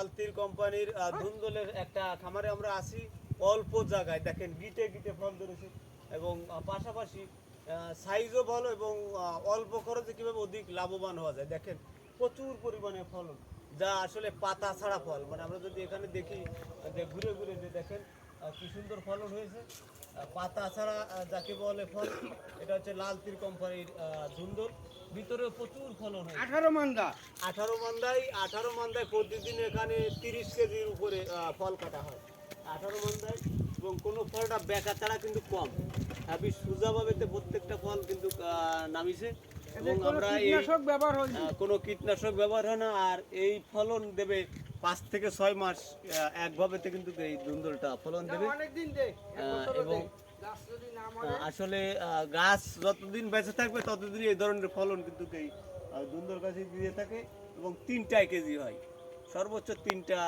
লালতির কোম্পানির ধুন্দলের একটা খামারে আমরা আসি অল্প জায়গায়। দেখেন গিটে গিটে ফল ধরেছে এবং পাশাপাশি সাইজও ভালো এবং অল্প খরচে কীভাবে অধিক লাভবান হওয়া যায়। দেখেন প্রচুর পরিমাণে ফলন যা আসলে পাতা ছাড়া ফল। মানে আমরা যদি এখানে দেখি যে ঘুরে ঘুরে যে দেখেন কি সুন্দর ফলন হয়েছে। পাতা ছাড়া যাকে বলে ফল এটা হচ্ছে লাল লালতির কোম্পানির ধুন্দল। ভিতরে প্রচুর ফলন হয়েছে। আঠারো মান্দা। আঠারো মান্দায় আঠারো মান্দায় প্রতিদিন এখানে তিরিশ কেজির উপরে ফল কাটা হয়। আঠারো মান্দায় এবং কোনো ফলটা বেকা ছাড়া কিন্তু কম। আমি সোজাভাবে প্রত্যেকটা ফল কিন্তু নামিছে এবং আমরা কীটনাশক ব্যবহার হয়নি? আহ, কোনো কীটনাশক ব্যবহার হয় না আর এই ফলন দেবে পাঁচ থেকে ছয় মাস একভাবেতে কিন্তু এই ধুন্দলটা ফলন দেবে। অনেকদিন এবং না আসলে আহ, গাছ যতদিন বেঁচে থাকবে ততদিন এই ধরনের ফলন কিন্তু এই ধুন্দল গাছে দিয়ে থাকে এবং তিনটায় কেজি হয়। সর্বোচ্চ তিনটা